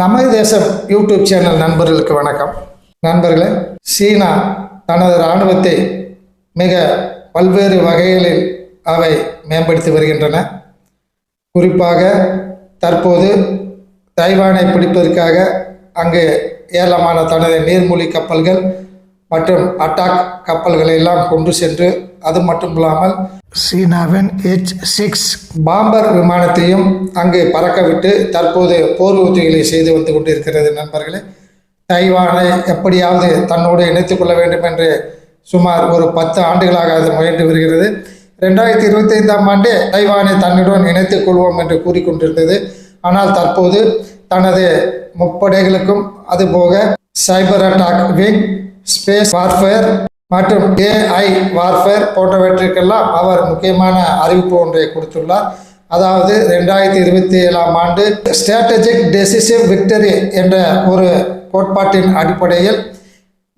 நமது தேசம் YouTube channel நண்பர்களுக்கு வணக்கம். நண்பர்களே சீனா தனது இராணுவத்தை மிக பல்வேறு வகைகளில் அவை மேம்படுத்தி வருகின்றன. குறிப்பாக தற்போது தைவானை பிடிப்பதற்காக அங்கு ஏலமான தனது நீர்மூழ்கி கப்பல்கள் மற்றும் அட்டாக் கப்பல்களை எல்லாம் கொண்டு சென்று அது மட்டும் இல்லாமல் சீனாவின் எச் சிக்ஸ் பாம்பர் விமானத்தையும் அங்கு பறக்கவிட்டு தற்போது போர் உத்திகளை செய்து வந்து கொண்டிருக்கிறது நண்பர்களே. தைவானை எப்படியாவது தன்னோடு இணைத்துக் கொள்ள வேண்டும் என்று சுமார் ஒரு பத்து ஆண்டுகளாக அது முயன்று வருகிறது. ரெண்டாயிரத்தி இருபத்தி ஐந்தாம் ஆண்டு தைவானை தன்னுடன் இணைத்துக் கொள்வோம் என்று கூறிக்கொண்டிருந்தது. ஆனால் தற்போது தனது முப்படைகளுக்கும் அதுபோக cyber attack wing space warfare மற்றும் ஏஐ வார்ஃபேர் போன்றவற்றிற்கெல்லாம் அவர் முக்கியமான அறிவிப்பு ஒன்றை கொடுத்துள்ளார். அதாவது ரெண்டாயிரத்தி இருபத்தி ஏழாம் ஆண்டு ஸ்ட்ராட்டஜிக் டெசிசிவ் விக்டரி என்ற ஒரு கோட்பாட்டின் அடிப்படையில்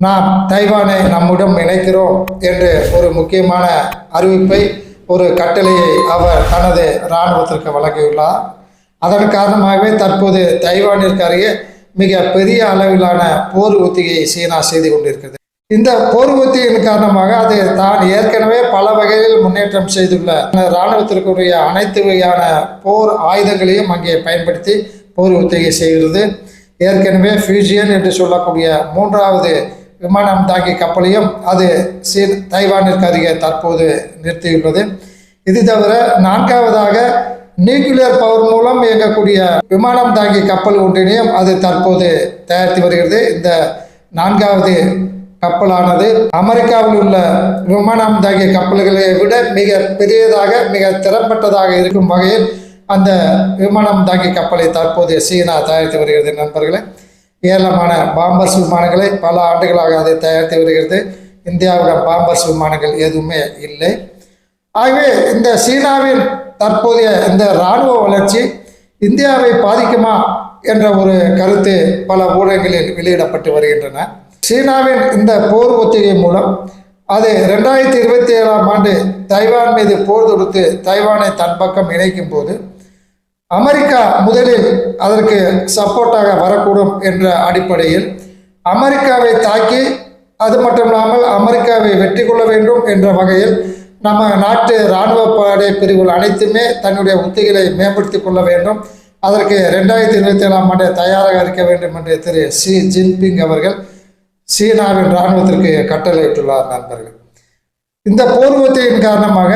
நாம் தைவானை நம்முடன் இணைக்கிறோம் என்று ஒரு முக்கியமான அறிவிப்பை ஒரு கட்டளையை அவர் தனது இராணுவத்திற்கு வழங்கியுள்ளார். அதன் காரணமாகவே தற்போது தைவானிற்கு அருகே மிக பெரிய அளவிலான போர் ஒத்திகையை சீனா செய்து கொண்டிருக்கிறது. இந்த போர்வத்தியின் காரணமாக அது தான் ஏற்கனவே பல வகையில் முன்னேற்றம் செய்துள்ள. இராணுவத்திற்குரிய அனைத்து வகையான போர் ஆயுதங்களையும் அங்கே பயன்படுத்தி போர் ஒத்திகை செய்கிறது. ஏற்கனவே ஃபியூஜியன் என்று சொல்லக்கூடிய மூன்றாவது விமானம் தாங்கி கப்பலையும் அது சீ தைவானிற்கு அருகே தற்போது நிறுத்தியுள்ளது. இது தவிர நான்காவதாக நியூக்ளியர் பவர் மூலம் இயங்கக்கூடிய விமானம் தாங்கி கப்பல் ஒன்றினையும் அது தற்போது தயாரித்து வருகிறது. இந்த நான்காவது கப்பலானது அமெரிக்காவில் உள்ள விமானம் தாங்கிய கப்பல்களை விட மிக பெரியதாக மிக திறம்பட்டதாக இருக்கும் வகையில் அந்த விமானம் தாங்கிய கப்பலை தற்போது சீனா தயாரித்து வருகிறது நண்பர்களே. ஏராளமான பாம்பர்ஸ் விமானங்களை பல ஆண்டுகளாக அதை தயாரித்து வருகிறது. இந்தியாவிடம் பாம்பர்ஸ் விமானங்கள் எதுவுமே இல்லை. ஆகவே இந்த சீனாவின் தற்போதைய இந்த இராணுவ வளர்ச்சி இந்தியாவை பாதிக்குமா என்ற ஒரு கருத்து பல ஊடகங்களில் வெளியிடப்பட்டு வருகின்றன. சீனாவின் இந்த போர் ஒத்திகை மூலம் அது ரெண்டாயிரத்தி இருபத்தி ஏழாம் ஆண்டு தைவான் மீது போர் தொடுத்து தைவானை தன் பக்கம் இணைக்கும் போது அமெரிக்கா முதலில் அதற்கு சப்போர்ட்டாக வரக்கூடும் என்ற அடிப்படையில் அமெரிக்காவை தாக்கி அது மட்டும் இல்லாமல் அமெரிக்காவை வெற்றி கொள்ள வேண்டும் என்ற வகையில் நம்ம நாட்டு இராணுவ படை பிரிவுகள் அனைத்துமே தன்னுடைய உத்திகளை மேம்படுத்தி கொள்ள வேண்டும். அதற்கு ரெண்டாயிரத்தி இருபத்தி ஏழாம் ஆண்டு தயாராக இருக்க வேண்டும் என்று திரு ஷி ஜின்பிங் அவர்கள் சீனாவின் இராணுவத்திற்கு கட்டளையிட்டுள்ளார் நண்பர்கள். இந்த போர் ஒத்திகையின் காரணமாக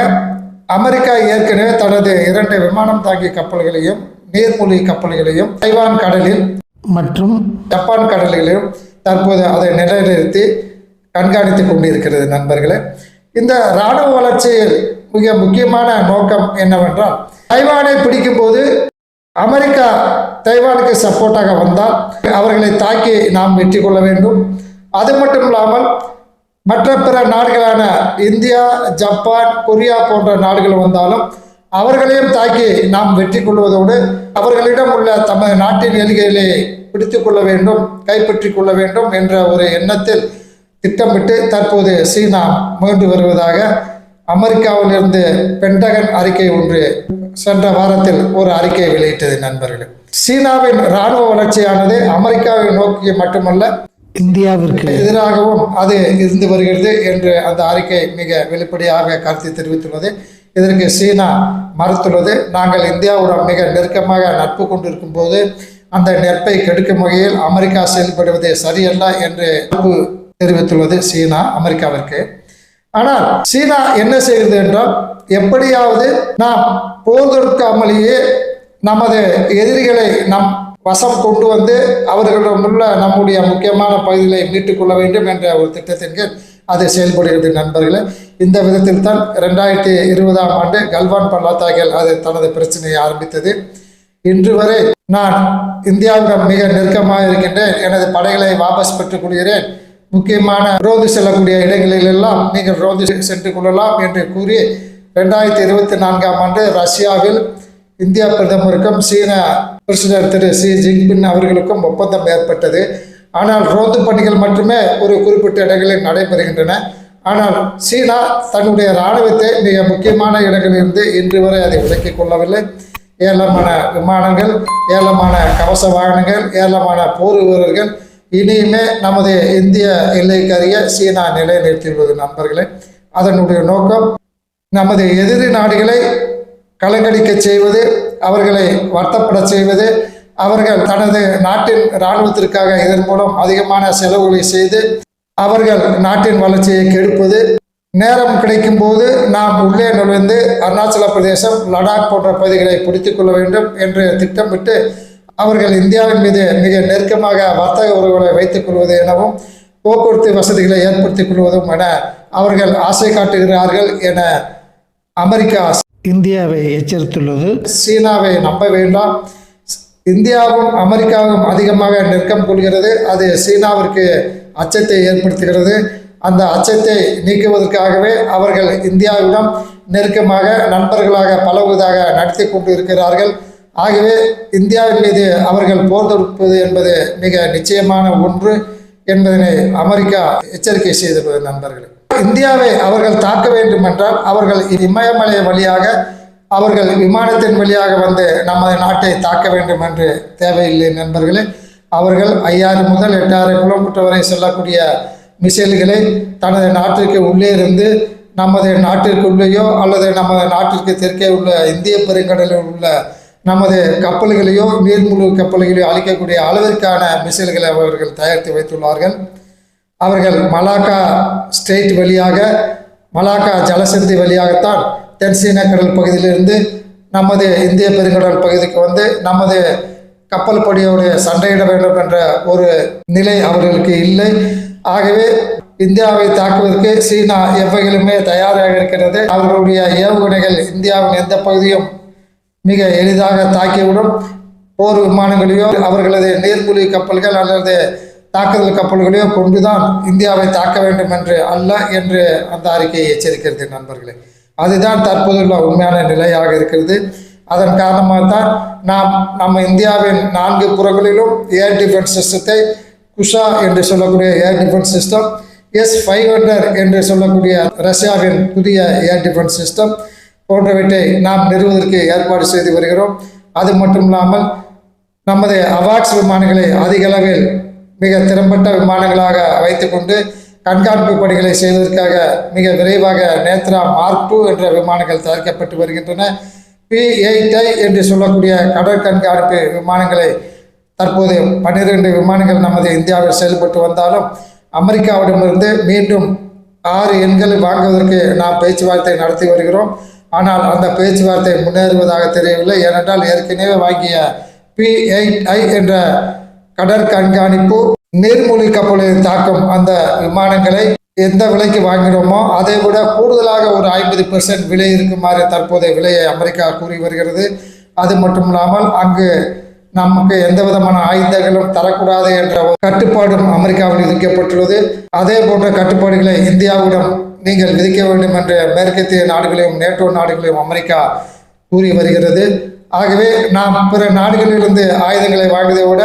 அமெரிக்கா ஏற்கனவே தனது இரண்டு விமானம் தாங்கிய கப்பல்களையும் நீர்மூழ்கி கப்பல்களையும் தைவான் கடலில் மற்றும் ஜப்பான் கடல்களிலும் தற்போது அதை நிலைநிறுத்தி கண்காணித்துக் கொண்டிருக்கிறது நண்பர்களே. இந்த இராணுவ வளர்ச்சியில் மிக முக்கியமான நோக்கம் என்னவென்றால் தைவானை பிடிக்கும்போது அமெரிக்கா தைவானுக்கு சப்போர்ட்டாக வந்தால் அவர்களை தாக்கி நாம் வெற்றி கொள்ள வேண்டும். அது மட்டும் இல்லாமல் மற்ற பிற நாடுகளான இந்தியா ஜப்பான் கொரியா போன்ற நாடுகள் வந்தாலும் அவர்களையும் தாக்கி நாம் வெற்றி கொள்வதோடு அவர்களிடம் உள்ள தமது நாட்டின் எல்கைகளை பிடித்து கொள்ள வேண்டும் கைப்பற்றி கொள்ள வேண்டும் என்ற ஒரு எண்ணத்தில் திட்டமிட்டு தற்போது சீனா முயன்று வருவதாக அமெரிக்காவிலிருந்து பென்டகன் அறிக்கை ஒன்று சென்ற வாரத்தில் ஒரு அறிக்கை வெளியிட்டது நண்பர்கள். சீனாவின் இராணுவ வளர்ச்சியானது அமெரிக்காவை நோக்கி மட்டுமல்ல இந்தியாவிற்கு. எதிராகவும் அது இருந்து வருகிறது என்று அந்த அறிக்கை மிக வெளிப்படையாக கருத்து தெரிவித்துள்ளது. இதற்கு சீனா மறுத்துள்ளது. நாங்கள் இந்தியாவுடன் மிக நெருக்கமாக நட்பு கொண்டிருக்கும் போது அந்த நெற்பை கெடுக்கும் வகையில் அமெரிக்கா செயல்படுவது சரியல்ல என்று தெரிவித்துள்ளது சீனா அமெரிக்காவிற்கு. ஆனால் சீனா என்ன செய்கிறது என்றால் எப்படியாவது நாம் போர் தொடுக்காமலேயே நமது எதிரிகளை நம் வசம் கொண்டு வந்து அவர்களிடமுள்ள நம்முடைய முக்கியமான பகுதிகளை மீட்டுக் கொள்ள வேண்டும் என்ற ஒரு திட்டத்தின் கீழ் அது செயல்படுகிறது நண்பர்களே. இந்த விதத்தில் தான் ரெண்டாயிரத்தி இருபதாம் ஆண்டு கல்வான் பள்ளத்தாக்கில் அது தனது பிரச்சனையை ஆரம்பித்தது. இன்று வரை நான் இந்தியாவிடம் மிக நெருக்கமாக இருக்கின்றேன். எனது படைகளை வாபஸ் பெற்றுக் கொள்கிறேன். முக்கியமான ரோந்து செல்லக்கூடிய இடங்களிலெல்லாம் நீங்கள் ரோந்து சென்று கொள்ளலாம் என்று கூறி ரெண்டாயிரத்தி இருபத்தி நான்காம் ஆண்டு ரஷ்யாவில் இந்தியா பிரதமருக்கும் சீன பிரசிடர் திரு ஷி ஜின்பின் அவர்களுக்கும் ஒப்பந்தம் ஏற்பட்டது. ஆனால் ரோந்து பணிகள் மட்டுமே ஒரு குறிப்பிட்ட இடங்களில் நடைபெறுகின்றன. ஆனால் சீனா தன்னுடைய இராணுவத்தை மிக முக்கியமான இடங்களிலிருந்து இன்று வரை அதை விலக்கிக் கொள்ளவில்லை. ஏலமான விமானங்கள் ஏராளமான கவச வாகனங்கள் ஏராளமான போர் வீரர்கள் இனியுமே நமது இந்திய எல்லைக்கரிய சீனா நிலைநிறுத்தியுள்ளது நண்பர்களே. அதனுடைய நோக்கம் நமது எதிரி நாடுகளை கலங்கடிக்க செய்வது அவர்களை வருத்தப்பட செய்வது அவர்கள் தனது நாட்டின் இராணுவத்திற்காக இதன் மூலம் அதிகமான செலவுகளை செய்து அவர்கள் நாட்டின் வளர்ச்சியை கெடுப்பது. நேரம் கிடைக்கும் போது நாம் உள்ளே நுழைந்து அருணாச்சல பிரதேசம் லடாக் போன்ற பகுதிகளை பிடித்து கொள்ள வேண்டும் என்று திட்டமிட்டு அவர்கள் இந்தியாவின் மீது மிக நெருக்கமாக வர்த்தக உறவுகளை வைத்துக் கொள்வது எனவும் போக்குவரத்து வசதிகளை ஏற்படுத்திக் கொள்வதும் என அவர்கள் ஆசை காட்டுகிறார்கள் என அமெரிக்கா இந்தியாவை எச்சரித்துள்ளது. சீனாவை நம்ப வேண்டாம். இந்தியாவும் அமெரிக்காவும் அதிகமாக நெருக்கம் கொள்கிறது. அது சீனாவிற்கு அச்சத்தை ஏற்படுத்துகிறது. அந்த அச்சத்தை நீக்குவதற்காகவே அவர்கள் இந்தியாவிடம் நெருக்கமாக நண்பர்களாக பழகுவதாக நடத்தி கொண்டு இருக்கிறார்கள் ஆகவே இந்தியாவின் மீது அவர்கள் போர் தொடுப்பது என்பது மிக நிச்சயமான ஒன்று என்பதனை அமெரிக்கா எச்சரிக்கை செய்துள்ளது நண்பர்களே. இந்தியாவை அவர்கள் தாக்க வேண்டும் என்றால் அவர்கள் இமயமலை வழியாக அவர்கள் விமானத்தின் வழியாக வந்து நமது நாட்டை தாக்க வேண்டும் என்று தேவையில்லை நண்பர்களே. அவர்கள் ஐயாயிரம் முதல் எட்டாயிரம் கிலோமீட்டர் வரை செல்லக்கூடிய மிசைல்களை தனது நாட்டிற்கு உள்ளே இருந்து நமது நாட்டிற்குள்ளேயோ அல்லது நமது நாட்டிற்கு தெற்கே உள்ள இந்திய பெருங்கடலில் உள்ள நமது கப்பல்களையோ நீர்மூழ்கு கப்பல்களையோ அழிக்கக்கூடிய அளவிற்கான மிசைல்களை அவர்கள் தயாரித்து வைத்துள்ளார்கள். அவர்கள் மலாக்கா ஸ்டேட் வழியாக மலாக்கா ஜலசந்தி வழியாகத்தான் தென்சீன கடல் பகுதியிலிருந்து நமது இந்திய பெருங்கடல் பகுதிக்கு வந்து நமது கப்பல் படையோடு சண்டையிட வேண்டும் என்ற ஒரு நிலை அவர்களுக்கு இல்லை. ஆகவே இந்தியாவை தாக்குவதற்கு சீனா எவ்வகையிலுமே தயாராக இருக்கிறது. அவர்களுடைய ஏவுகணைகள் இந்தியாவின் எந்த பகுதியும் மிக எளிதாக தாக்கிவிடும். போர் விமானங்களையோ அவர்களது நீர்மூழ்கி கப்பல்கள் அல்லது தாக்குதல் கப்பல்களையோ கொண்டுதான் இந்தியாவை தாக்க வேண்டும் என்று அல்ல என்று அந்த அறிக்கையை எச்சரிக்கிறது நண்பர்களே. அதுதான் தற்போதுள்ள உண்மையான நிலையாக இருக்கிறது. அதன் காரணமாக தான் நாம் நம்ம இந்தியாவின் நான்கு புறங்களிலும் ஏர் டிஃபென்ஸ் சிஸ்டத்தை குஷா என்று சொல்லக்கூடிய air defence system S five hundred என்று சொல்லக்கூடிய ரஷ்யாவின் புதிய ஏர் டிஃபென்ஸ் சிஸ்டம் போன்றவற்றை நாம் நிறுவதற்கு ஏற்பாடு செய்து வருகிறோம். அது மட்டும் இல்லாமல் நமது அவாக்ஸ் விமானங்களை அதிக அளவில் மிக திறம்பட்ட விமானங்களாக வைத்துக்கொண்டு கண்காணிப்பு பணிகளை செய்வதற்காக மிக விரைவாக நேத்ரா மார்க் டூ என்ற விமானங்கள் தயாரிக்கப்பட்டு வருகின்றன. பி எயிட் ஐ என்று சொல்லக்கூடிய கடல் கண்காணிப்பு விமானங்களை தற்போது பன்னிரண்டு விமானங்கள் நமது இந்தியாவில் செயல்பட்டு வந்தாலும் அமெரிக்காவிடமிருந்து மீண்டும் ஆறு எண்களை வாங்குவதற்கு நாம் பேச்சுவார்த்தை நடத்தி வருகிறோம். ஆனால் அந்த பேச்சுவார்த்தை முன்னேறுவதாக தெரியவில்லை. ஏனென்றால் ஏற்கனவே வாங்கிய பி எயிட் ஐ என்ற கடற் கண்காணிப்பு நீர்மூழ்கி கப்பலில் தாக்கும் அந்த விமானங்களை எந்த விலைக்கு வாங்கினோமோ அதை விட கூடுதலாக ஒரு ஐம்பது பெர்சன்ட் விலை இருக்குமாறு தற்போதைய விலையை அமெரிக்கா கூறி வருகிறது. அது மட்டும் இல்லாமல் அங்கு நமக்கு எந்த விதமான ஆயுதங்களும் தரக்கூடாது என்ற ஒரு கட்டுப்பாடும் அமெரிக்காவில் விதிக்கப்பட்டுள்ளது. அதே போன்ற கட்டுப்பாடுகளை இந்தியாவிடம் நீங்கள் விதிக்க வேண்டும் என்று மேற்கத்திய நாடுகளையும் நேட்டோ நாடுகளையும் அமெரிக்கா கூறி வருகிறது. ஆகவே நாம் பிற நாடுகளிலிருந்து ஆயுதங்களை வாங்குவதை விட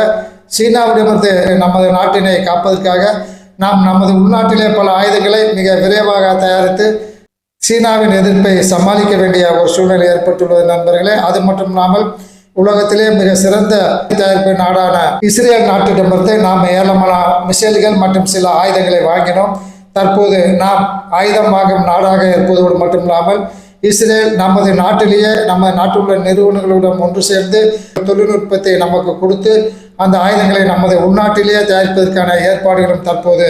சீனாவிடமிருந்து நமது நாட்டினை காப்பதற்காக நாம் நமது உள்நாட்டிலே பல ஆயுதங்களை மிக விரைவாக தயாரித்து சீனாவின் எதிர்ப்பை சமாளிக்க வேண்டிய ஒரு சூழ்நிலை ஏற்பட்டுள்ளது நண்பர்களே. அது மட்டும் இல்லாமல் உலகத்திலே மிக சிறந்த தயாரிப்பு நாடான இஸ்ரேல் நாட்டிடமிருந்து நாம் ஏராளமான மிசைல்கள் மற்றும் சில ஆயுதங்களை வாங்கினோம். தற்போது நாம் ஆயுதம் வாங்கும் நாடாக இருப்பதோடு மட்டுமில்லாமல் இஸ்ரேல் நமது நாட்டிலேயே நம்ம நாட்டில் உள்ள நிறுவனங்களுடன் ஒன்று சேர்ந்து தொழில்நுட்பத்தை நமக்கு கொடுத்து அந்த ஆயுதங்களை நமது உள்நாட்டிலேயே தயாரிப்பதற்கான ஏற்பாடுகளும் தற்போது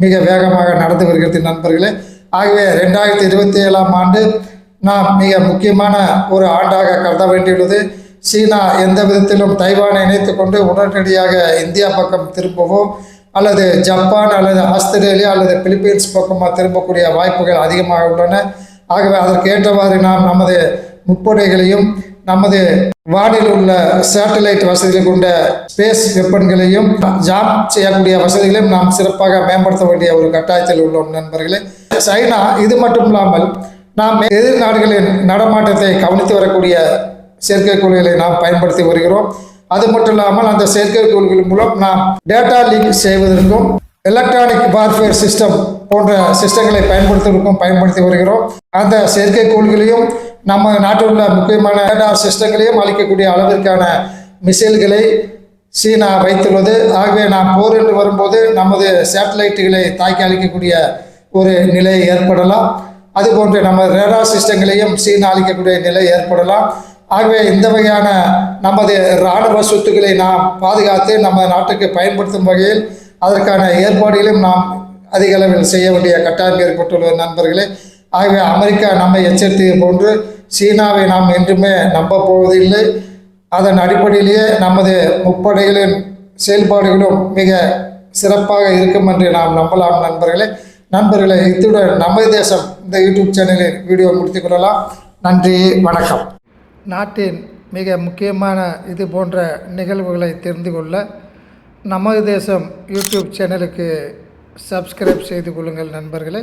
மிக வேகமாக நடந்து வருகிறது நண்பர்களே. ஆகவே ரெண்டாயிரத்தி இருபத்தி ஏழாம் ஆண்டு நாம் மிக முக்கியமான ஒரு ஆண்டாக கருத வேண்டியுள்ளது. சீனா எந்த விதத்திலும் தைவானை இணைத்து கொண்டு உடனடியாக இந்தியா பக்கம் திரும்பவோ அல்லது ஜப்பான் அல்லது ஆஸ்திரேலியா அல்லது பிலிப்பீன்ஸ் பக்கமாக திரும்பக்கூடிய வாய்ப்புகள் அதிகமாக உள்ளன. ஆகவே அதற்கு ஏற்றவாறு நாம் நமது முப்படைகளையும் நமது வானில் உள்ள சேட்டலைட் வசதிகளை கொண்ட ஸ்பேஸ் வெப்பன்களையும் ஜாம் செய்யக்கூடிய வசதிகளையும் நாம் சிறப்பாக மேம்படுத்த வேண்டிய ஒரு கட்டாயத்தில் உள்ளோம் நண்பர்களே. சைனா இது மட்டும் இல்லாமல் நாம் எதிர் நாடுகளின் நடமாட்டத்தை கவனித்து வரக்கூடிய செயற்கைக்கோள்களை நாம் பயன்படுத்தி வருகிறோம். அது மட்டும் இல்லாமல் அந்த செயற்கைக்கோள்கள் மூலம் நாம் டேட்டா லீக் செய்வதற்கும் எலக்ட்ரானிக் வார்ஃபேர் சிஸ்டம் போன்ற சிஸ்டங்களை பயன்படுத்துவதற்கும் பயன்படுத்தி வருகிறோம். அந்த செயற்கைக்கோள்களையும் நம்ம நாட்டில் உள்ள முக்கியமான ரேடார் சிஸ்டங்களையும் அளிக்கக்கூடிய அளவிற்கான மிசைல்களை சீனா வைத்துள்ளது. ஆகவே நாம் போர் என்று வரும்போது நமது சேட்டலைட்டுகளை தாக்கி அளிக்கக்கூடிய ஒரு நிலை ஏற்படலாம். அதுபோன்று நம்ம ரேடா சிஸ்டங்களையும் சீனா அளிக்கக்கூடிய நிலை ஏற்படலாம். ஆகவே இந்த வகையான நமது இராணுவ சொத்துக்களை நாம் பாதுகாத்து நம்ம நாட்டுக்கு பயன்படுத்தும் வகையில் அதற்கான ஏற்பாடுகளையும் நாம் அதிக அளவில் செய்ய வேண்டிய கட்டாயம் ஏற்பட்டுள்ள நண்பர்களே ஆகவே அமெரிக்கா நம்மை எச்சரித்தது போன்று சீனாவை நாம் என்றுமே நம்ப போவதில்லை அதன் அடிப்படையிலேயே நமது முப்படைகளின் செயல்பாடுகளும் மிக சிறப்பாக இருக்கும் என்று நாம் நம்பலாம் நண்பர்களே. நண்பர்களே இத்துடன் நமது தேசம் இந்த யூடியூப் சேனலில் வீடியோ முடித்துக் கொள்ளலாம். நன்றி வணக்கம். நாட்டின் மிக முக்கியமான இது போன்ற நிகழ்வுகளை தெரிந்து கொள்ள நமது தேசம் யூடியூப் சேனலுக்கு சப்ஸ்கிரைப் செய்து கொள்ளுங்கள் நண்பர்களே.